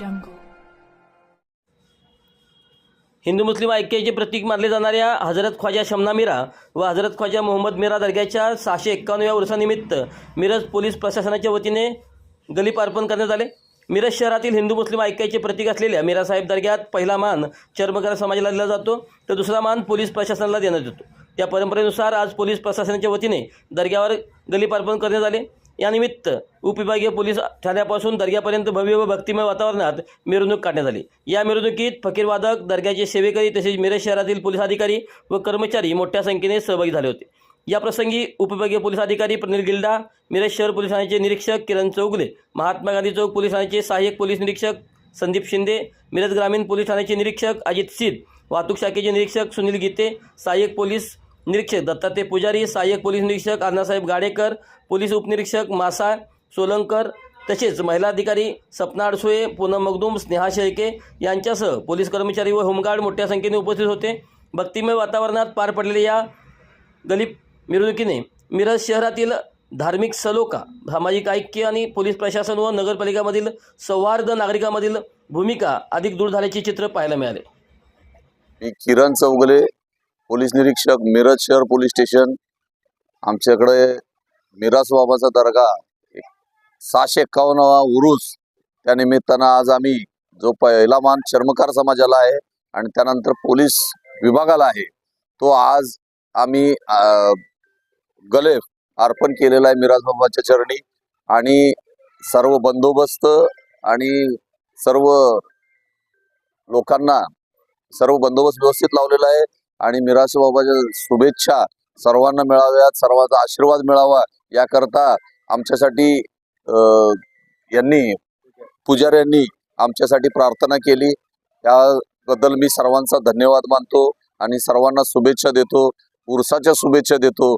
jungle. Hindu मुस्लिम ऐक्याचे प्रतीक मानले जाणाऱ्या हजरत ख्वाजा शमना मिरा व हजरत ख्वाजा मोहम्मद मिरा दर्ग्याच्या सहाशे एक्कावन्नव्या वर्षानिमित्त मिरज पोलीस प्रशासनाच्या वतीने गलीप अर्पण करण्यात आले. मिरज शहरातील हिंदू मुस्लिम ऐक्याचे प्रतीक असलेल्या मिरासाहेब दर्ग्यात पहिला मान चर्मकार समाजाला दिला जातो तर दुसरा मान पोलीस प्रशासनाला देण्यात येतो. त्या परंपरेनुसार आज पोलीस प्रशासनाच्या वतीने दर्ग्यावर गलीप अर्पण करण्यात आले. यानिमित्त उपविभागीय पोलीस ठाण्यापासून दर्ग्यापर्यंत भव्य व भक्तिमय वातावरणात मिरवणूक काढण्यात आली. या मिरवणुकीत फकीरवादक दर्ग्याचे सेवेकरी तसेच मिरज शहरातील पोलीस अधिकारी व कर्मचारी मोठ्या संख्येने सहभागी झाले होते. या प्रसंगी उपविभागीय पोलीस अधिकारी प्रनिल गिल्डा मिरज शहर पोलीस ठाण्याचे निरीक्षक किरण चौगले महात्मा गांधी चौक पोलीस ठाण्याचे सहाय्यक पोलीस निरीक्षक संदीप शिंदे मिरज ग्रामीण पोलीस ठाण्याचे निरीक्षक अजित सिद वाहतूक शाखेचे निरीक्षक सुनील गीते सहाय्यक पोलीस निरीक्षक दत्तात्रय पुजारी सहाय्यक पोलीस निरीक्षक अण्णासाहेब गाडेकर पोलीस उपनिरीक्षक मासा सोलंकर तसेच महिला अधिकारी सपना अडसुळे पूनम मगदूम स्नेहा शेळके यांच्यासह पोलीस कर्मचारी व होमगार्ड मोठ्या संख्येने उपस्थित होते. भक्तिमय वातावरणात पार पडलेल्या या दलित मिरवणुकीने मिरज शहरातील धार्मिक सलोका सामाजिक ऐक्य आणि पोलीस प्रशासन व नगरपालिकामधील सौहार्द नागरिकांमधील भूमिका अधिक दूर झाल्याचे चित्र पाहायला मिळाले. किरण चौगले पोलीस निरीक्षक मिरज शहर पोलीस स्टेशन. आमच्याकडे मिराज बाबाचा दर्गा सहाशे एक्कावन्नवा उरूस. त्या निमित्तानं आज आम्ही जो पहिला मान चर्मकार समाजाला आहे आणि त्यानंतर पोलीस विभागाला आहे तो आज आम्ही गलेफ अर्पण केलेला आहे मिराज बाबाच्या चरणी. आणि सर्व बंदोबस्त आणि सर्व लोकांना सर्व बंदोबस्त व्यवस्थित लावलेला आहे. आणि मिरासू बाबाच्या शुभेच्छा सर्वांना मिळाव्यात सर्वांचा आशीर्वाद मिळावा. याकरता आमच्यासाठी यांनी पुजाऱ्यांनी आमच्यासाठी प्रार्थना केली. त्याबद्दल मी सर्वांचा धन्यवाद मानतो आणि सर्वांना शुभेच्छा देतो उरसाच्या शुभेच्छा देतो.